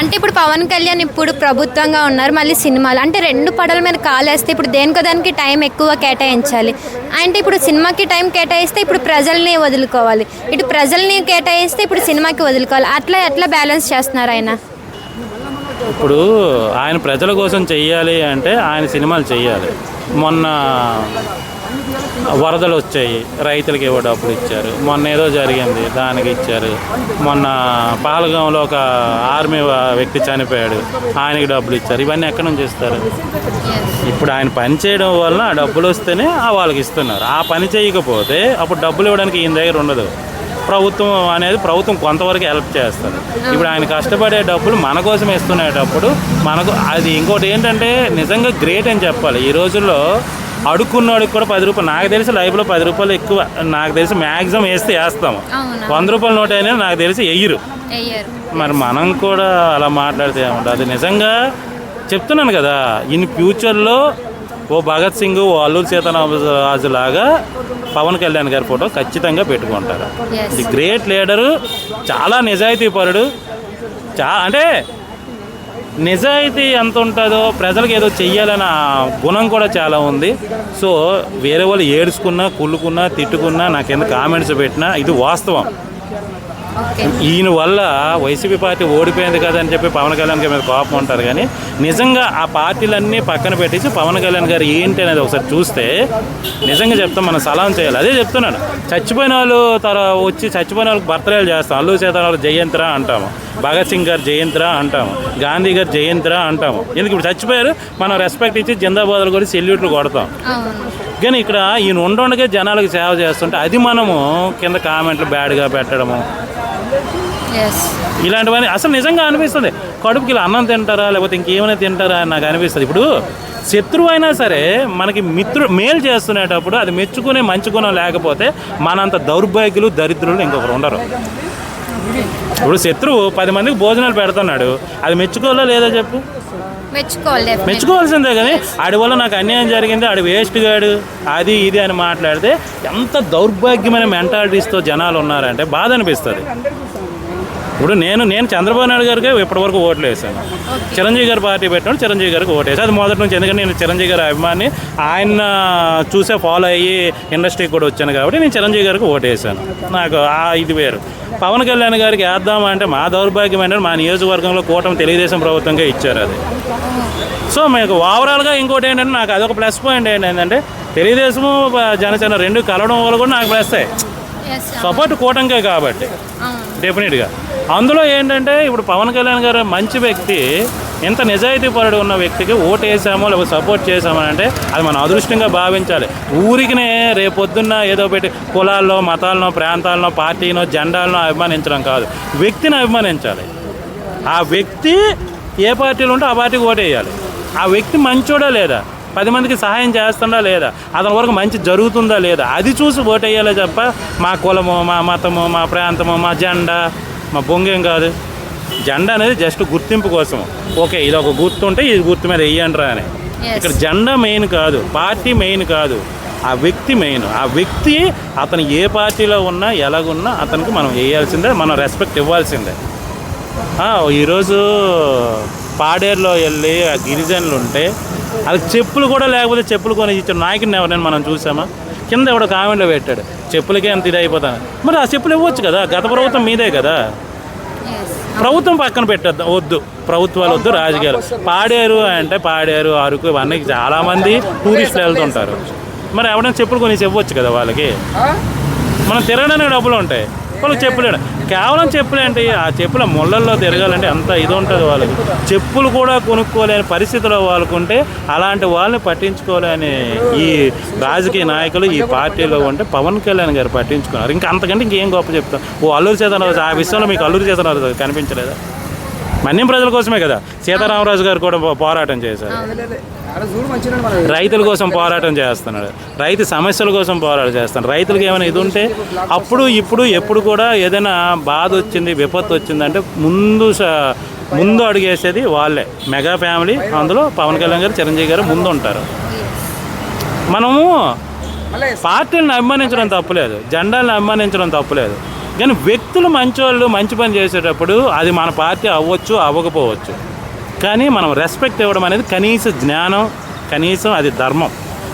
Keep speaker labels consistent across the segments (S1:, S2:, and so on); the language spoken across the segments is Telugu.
S1: అంటే ఇప్పుడు పవన్ కళ్యాణ్ ఇప్పుడు ప్రభుత్వంగా ఉన్నారు మళ్ళీ సినిమాలు. అంటే రెండు పడల మీద కాలేస్తే ఇప్పుడు దేనికో దానికి టైం ఎక్కువ కేటాయించాలి. అంటే ఇప్పుడు సినిమాకి టైం కేటాయిస్తే ఇప్పుడు ప్రజల్ని వదులుకోవాలి. ఇటు ప్రజల్ని కేటాయిస్తే ఇప్పుడు సినిమాకి వదులుకోవాలి. అట్లా ఎట్లా బ్యాలెన్స్ చేస్తున్నారు ఆయన?
S2: ఇప్పుడు ఆయన ప్రజల కోసం చెయ్యాలి అంటే ఆయన సినిమాలు చెయ్యాలి. మొన్న వరదలు వచ్చాయి. రైతులకి ఏవో డబ్బులు ఇచ్చారు. మొన్న ఏదో జరిగింది దానికి ఇచ్చారు. మొన్న పాలగంలో ఒక ఆర్మీ వ్యక్తి చనిపోయాడు. ఆయనకి డబ్బులు ఇచ్చారు. ఇవన్నీ ఎక్కడి నుంచి ఇస్తారు? ఇప్పుడు ఆయన పని చేయడం వలన ఆ డబ్బులు వస్తేనే వాళ్ళకి ఇస్తున్నారు. ఆ పని చేయకపోతే అప్పుడు డబ్బులు ఇవ్వడానికి ఈయన దగ్గర ఉండదు. ప్రభుత్వం అనేది ప్రభుత్వం కొంతవరకు హెల్ప్ చేస్తుంది. ఇప్పుడు ఆయన కష్టపడే డబ్బులు మన కోసం ఇస్తునేటప్పుడు మనకు అది ఇంకోటి ఏంటంటే నిజంగా గ్రేట్ అని చెప్పాలి. ఈ రోజుల్లో అడుక్కున్నోడికి కూడా పది రూపాయలు. నాకు తెలిసి లైఫ్లో పది రూపాయలు ఎక్కువ. నాకు తెలిసి మ్యాక్సిమం వేస్తే వేస్తాము. వంద రూపాయల నోట్ అయినా నాకు తెలిసి వెయ్యరు మరి మనం కూడా అలా మాట్లాడితే ఏముంటుంది అది నిజంగా చెప్తున్నాను కదా ఇన్ ఫ్యూచర్లో ఓ భగత్ సింగ్ ఓ అల్లూరు సీతారామరాజు లాగా పవన్ కళ్యాణ్ గారి ఫోటో ఖచ్చితంగా పెట్టుకుంటారు. ది గ్రేట్ లీడరు చాలా నిజాయితీ పరుడు చా అంటే నిజాయితీ ఎంత ఉంటుందో ప్రజలకు ఏదో చెయ్యాలన్న గుణం కూడా చాలా ఉంది. సో వేరే వాళ్ళు ఏడుచుకున్నా కుళ్ళుకున్నా తిట్టుకున్నా నాకు ఎందుకు కామెంట్స్ పెట్టినా ఇది వాస్తవం. ఈయన వల్ల వైసీపీ పార్టీ ఓడిపోయింది కదా అని చెప్పి పవన్ కళ్యాణ్ గారి మీద కోపం ఉంటారు కానీ నిజంగా ఆ పార్టీలన్నీ పక్కన పెట్టేసి పవన్ కళ్యాణ్ గారు ఏంటి అనేది ఒకసారి చూస్తే నిజంగా చెప్తాం మనం సలాం చేయాలి. అదే చెప్తున్నాను. చచ్చిపోయిన వాళ్ళు తర వచ్చి చచ్చిపోయిన వాళ్ళకి బర్త్డేలు చేస్తాం. అల్లు సీతారామరాజు జయంతిరా అంటాము. భగత్ సింగ్ గారు జయంతిరా అంటాము గాంధీ గారు జయంతిరా అంటాము. ఎందుకు ఇప్పుడు చచ్చిపోయారు? మనం రెస్పెక్ట్ ఇచ్చి జిందాబాద్లు కూడా సెల్యూట్లు కొడతాం. కానీ ఇక్కడ ఈయన ఉండుండగా జనాలకు సేవ చేస్తుంటే అది మనము కింద కామెంట్లు బ్యాడ్గా పెట్టడము. ఇలాంటివన్నీ అసలు నిజంగా అనిపిస్తుంది. కడుపుకి ఇలా అన్నం తింటారా లేకపోతే ఇంకేమైనా తింటారా అని నాకు అనిపిస్తుంది. ఇప్పుడు శత్రువు అయినా సరే మనకి మిత్రు మేలు చేస్తునేటప్పుడు అది మెచ్చుకునే మంచి గుణం లేకపోతే మనంత దౌర్భాగ్యులు దరిద్రులు ఇంకొకరు ఉండరు. ఇప్పుడు శత్రువు పది మందికి భోజనాలు పెడుతున్నాడు. అది మెచ్చుకోవాలా లేదా చెప్పు?
S1: మెచ్చుకోవాలి.
S2: మెచ్చుకోవాల్సిందే కానీ ఆడి వల్ల నాకు అన్యాయం జరిగింది ఆడి వేస్ట్ గాడు అది ఇది అని మాట్లాడితే ఎంత దౌర్భాగ్యమైన మెంటాలిటీస్తో జనాలు ఉన్నారంటే బాధ అనిపిస్తుంది. ఇప్పుడు నేను నేను చంద్రబాబు నాయుడు గారికి ఇప్పటివరకు ఓట్లు వేసాను చిరంజీవి గారి పార్టీ పెట్టినప్పుడు చిరంజీవి గారికి ఓటు వేసాను అది మొదటి నుంచి ఎందుకంటే నేను చిరంజీవి గారి అభిమాని ఆయన చూసే ఫాలో అయ్యి ఇండస్ట్రీకి కూడా వచ్చాను కాబట్టి నేను చిరంజీవి గారికి ఓటు వేసాను నాకు ఆ ఇది వేరు. పవన్ కళ్యాణ్ గారికి వేద్దామా అంటే మా దౌర్భాగ్యం ఏంటంటే మా నియోజకవర్గంలో కూటమి తెలుగుదేశం ప్రభుత్వంగా ఇచ్చారు అది. సో మీకు ఓవరాల్గా ఇంకోటి ఏంటంటే నాకు అదొక ప్లస్ పాయింట్ ఏంటంటే తెలుగుదేశము జనసేన రెండు కలవడం వల్ల కూడా నాకు ప్లస్ సపోర్ట్ కూటమికే కాబట్టి. డెఫినెట్గా అందులో ఏంటంటే ఇప్పుడు పవన్ కళ్యాణ్ గారు మంచి వ్యక్తి ఎంత నిజాయితీ పరుడు ఉన్న వ్యక్తికి ఓటు వేసామో లేకపోతే సపోర్ట్ చేసామో అంటే అది మనం అదృష్టంగా భావించాలి. ఊరికినే రేపొద్దున్న ఏదో పెట్టి కులాల్లో మతాలను ప్రాంతాలను పార్టీనో జెండాలను అభిమానించడం కాదు. వ్యక్తిని అభిమానించాలి. ఆ వ్యక్తి ఏ పార్టీలో ఉంటే ఆ పార్టీకి ఓటేయాలి. ఆ వ్యక్తి మంచోడా లేదా? పది మందికి సహాయం చేస్తుందా లేదా? అతని వరకు మంచి జరుగుతుందా లేదా? అది చూసి ఓటేయాలి తప్ప మా కులము మా మతము మా ప్రాంతము మా జెండా మా బొంగేం కాదు. జెండా అనేది జస్ట్ గుర్తింపు కోసం. ఓకే ఇది ఒక గుర్తు ఉంటే ఈ గుర్తు మీద వెయ్యండిరా అని. ఇక్కడ జెండా మెయిన్ కాదు పార్టీ మెయిన్ కాదు. ఆ వ్యక్తి మెయిన్. ఆ వ్యక్తి అతను ఏ పార్టీలో ఉన్నా ఎలాగున్నా అతనికి మనం వేయాల్సిందే మనం రెస్పెక్ట్ ఇవ్వాల్సిందే. ఈరోజు పాడేరులో వెళ్ళి ఆ గిరిజనులు ఉంటే వాళ్ళకి చెప్పులు కూడా లేకపోతే చెప్పులు కొని ఇచ్చిన నాయకుడిని ఎవరైనా మనం చూసామా? కింద ఎవడో కామెంట్లో పెట్టాడు. చెప్పులకే అంత ఇది అయిపోతాను. మరి ఆ చెప్పులు ఇవ్వచ్చు కదా? గత ప్రభుత్వం మీదే కదా? ప్రభుత్వం పక్కన పెట్టద్దు వద్దు. ప్రభుత్వాలు వద్దు రాజకీయాలు. పాడేరు అంటే పాడేరు అరకు ఇవన్నీ చాలామంది టూరిస్టులు వెళ్తుంటారు. మరి ఎవరైనా చెప్పులు కొని ఇవ్వచ్చు కదా వాళ్ళకి? మనం తిరగడానికి డబ్బులు ఉంటాయి. వాళ్ళకి చెప్పులు ఇవ్వడం. కేవలం చెప్పులు ఆ చెప్పుల ముళ్ళల్లో తిరగాలంటే అంత ఇది ఉంటుంది వాళ్ళకి? చెప్పులు కూడా కొనుక్కోలేని పరిస్థితిలో వాళ్ళకుంటే అలాంటి వాళ్ళని పట్టించుకోలేని ఈ రాజకీయ నాయకులు ఈ పార్టీలో ఉంటే పవన్ కళ్యాణ్ గారు పట్టించుకున్నారు. ఇంకా అంతకంటే ఇంకేం గొప్ప చెప్తాం? ఓ అల్లూరు చేతనరాజు ఆ విషయంలో మీకు అల్లూరు చేతనరాజు కనిపించలేదా? మన్యం ప్రజల కోసమే కదా. సీతారామరాజు గారు కూడా పోరాటం చేశారు. రైతుల కోసం పోరాటం చేస్తున్నాడు. రైతు సమస్యల కోసం పోరాటం చేస్తున్నాడు. రైతులకు ఏమైనా ఇది ఉంటే అప్పుడు ఇప్పుడు ఎప్పుడు కూడా ఏదైనా బాధ వచ్చింది విపత్తు వచ్చిందంటే ముందు ముందు అడుగేసేది వాళ్ళే. మెగా ఫ్యామిలీ అందులో పవన్ కళ్యాణ్ గారు చిరంజీవి గారు ముందు ఉంటారు. మనము పార్టీలను అభిమానించడం తప్పులేదు. జెండాలను అభిమానించడం తప్పులేదు. కానీ వ్యక్తులు మంచోళ్ళు మంచి పని చేసేటప్పుడు అది మన పార్టీ అవ్వచ్చు అవ్వకపోవచ్చు. కానీ మనం రెస్పెక్ట్ ఇవ్వడం అనేది కనీస జ్ఞానం కనీసం అది ధర్మం.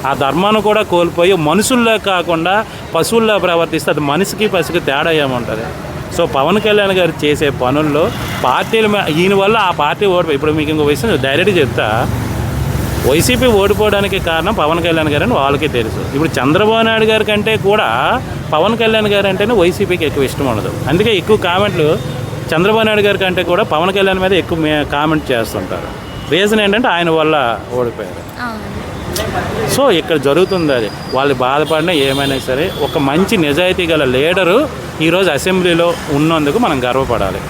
S2: ఆ ధర్మాన్ని కూడా కోల్పోయి మనుషుల్లో కాకుండా పశువుల్లో ప్రవర్తిస్తే అది మనిషికి పశువుకి తేడా ఏముంటుంది? సో పవన్ కళ్యాణ్ గారు చేసే పనుల్లో పార్టీలు ఈయన వల్ల ఆ పార్టీ ఓడిపోయి ఇప్పుడు మీకు ఇంకో విషయం డైరెక్ట్ చెప్తా. వైసీపీ ఓడిపోవడానికి కారణం పవన్ కళ్యాణ్ గారు అని వాళ్ళకి తెలుసు. ఇప్పుడు చంద్రబాబు నాయుడు గారి కంటే కూడా పవన్ కళ్యాణ్ గారు అంటేనే వైసీపీకి ఎక్కువ ఇష్టం ఉండదు. అందుకే ఎక్కువ కామెంట్లు చంద్రబాబు నాయుడు గారి కంటే కూడా పవన్ కళ్యాణ్ మీద ఎక్కువ కామెంట్ చేస్తుంటారు. రీజన్ ఏంటంటే ఆయన వల్ల ఓడిపోయారు. సో ఇక్కడ జరుగుతుంది అది. వాళ్ళు బాధపడినా ఏమైనా సరే ఒక మంచి నిజాయితీ గల లీడరు ఈరోజు అసెంబ్లీలో ఉన్నందుకు మనం గర్వపడాలి.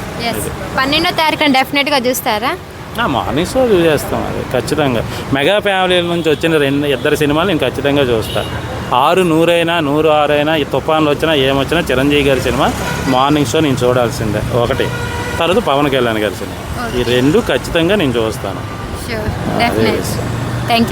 S1: పన్నెండో తారీఖున డెఫినెట్గా చూస్తారా?
S2: మార్నింగ్ షో చూసేస్తాం అది ఖచ్చితంగా. మెగా ఫ్యామిలీ నుంచి వచ్చిన రెండు ఇద్దరు సినిమాలు నేను ఖచ్చితంగా చూస్తాను ఆరు నూరైనా నూరు ఆరైనా ఈ తుఫాన్లు వచ్చినా ఏమొచ్చినా చిరంజీవి గారి సినిమా మార్నింగ్ షో నేను చూడాల్సిందే. ఒకటి. తర్వాత పవన్ కళ్యాణ్ గారి సినిమా. ఈ రెండు ఖచ్చితంగా నేను చూస్తాను.
S1: Thank you